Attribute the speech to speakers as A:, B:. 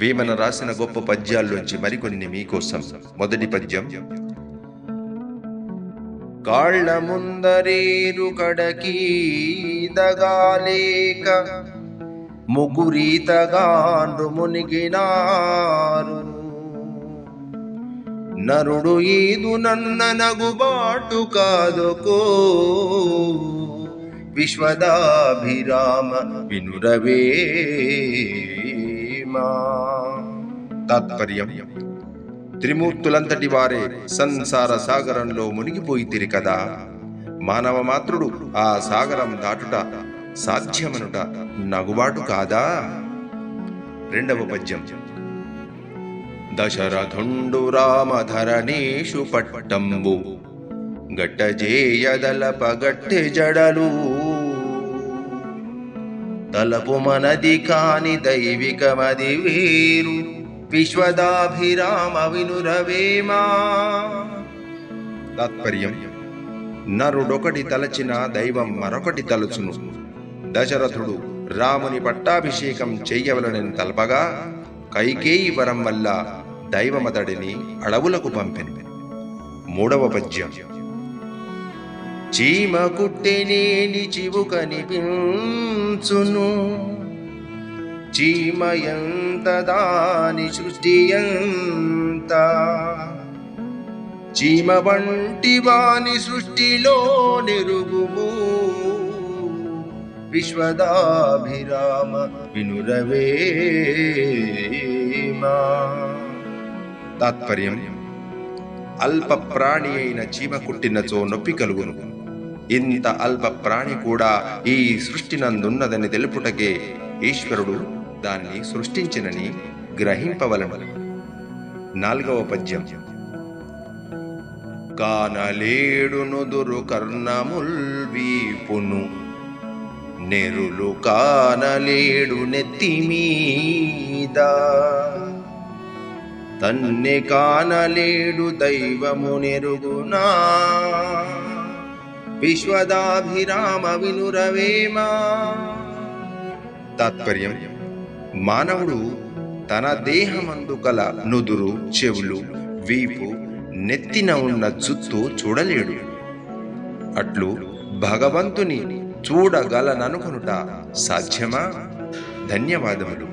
A: వేమన రాసిన గొప్ప పద్యాల్లోంచి మరికొన్ని మీకోసం. మొదటి పద్యం. కాళ్ళ ముందరేరు కడకి దగాలేక ముగురీతగాండ్రు మునిగినారు. నరుడు ఈదు నన్న నగుబాటు కాదుకో. విశ్వదాభిరామ వినురవే. తాత్పర్యం. త్రిమూర్తులంతటి వారే సంసార సాగరంలో మునిగిపోయితిరి కదా. మానవ మాత్రుడు ఆ సాగరం దాటుట సాధ్యమనుట నగుబాటు కాదా? రెండవ పద్యం. దశరథుండు రామధరణీషు పట్టంబు. గట్టజేయదల పగట్టె జడలు. తలపు మనది కాని దైవికమది వేరు. విశ్వదాభిరామ వినురవేమా తాత్పర్యం నరుడొకటి తలచిన దైవం మరొకటి తలుచును. దశరథుడు రాముని పట్టాభిషేకం చెయ్యవలనని తలపగా కైకేయి వరం వల్ల దైవమతడిని అడవులకు పంపెను. మూడవ పద్యం చీమ కుట్టెనేని చివు కనిపించును చీమ ఎంత దాని సృష్టి ఎంత? చీమ వంటి వాని సృష్టిలో నిరుగుము. విశ్వదాభిరామ వినురవేమా. తాత్పర్యం అల్ప ప్రాణి అయిన చీమ కుట్టినచో నొప్పి కలుగును. ఇంత అల్ప ప్రాణి కూడా ఈ సృష్టి నందున్నదని తెలుపుటకే ఈశ్వరుడు దాన్ని సృష్టించినని గ్రహింపవలను నాలుగవ పద్యం కానలేడునుదురు కర్ణముల్ వీపును నెరులు కానలేడు నెత్తి మీద కానలేడు దైవము నెరుగునా విశ్వదాభిరామ వినురవేమా తాత్పర్యం మానవుడు తన దేహమందు గల నుదురు చెవులు వీపు నెత్తిన ఉన్న జుత్తు చూడలేడు. అట్లు భగవంతుని చూడగలననుకునుట సాధ్యమా? ధన్యవాదములు.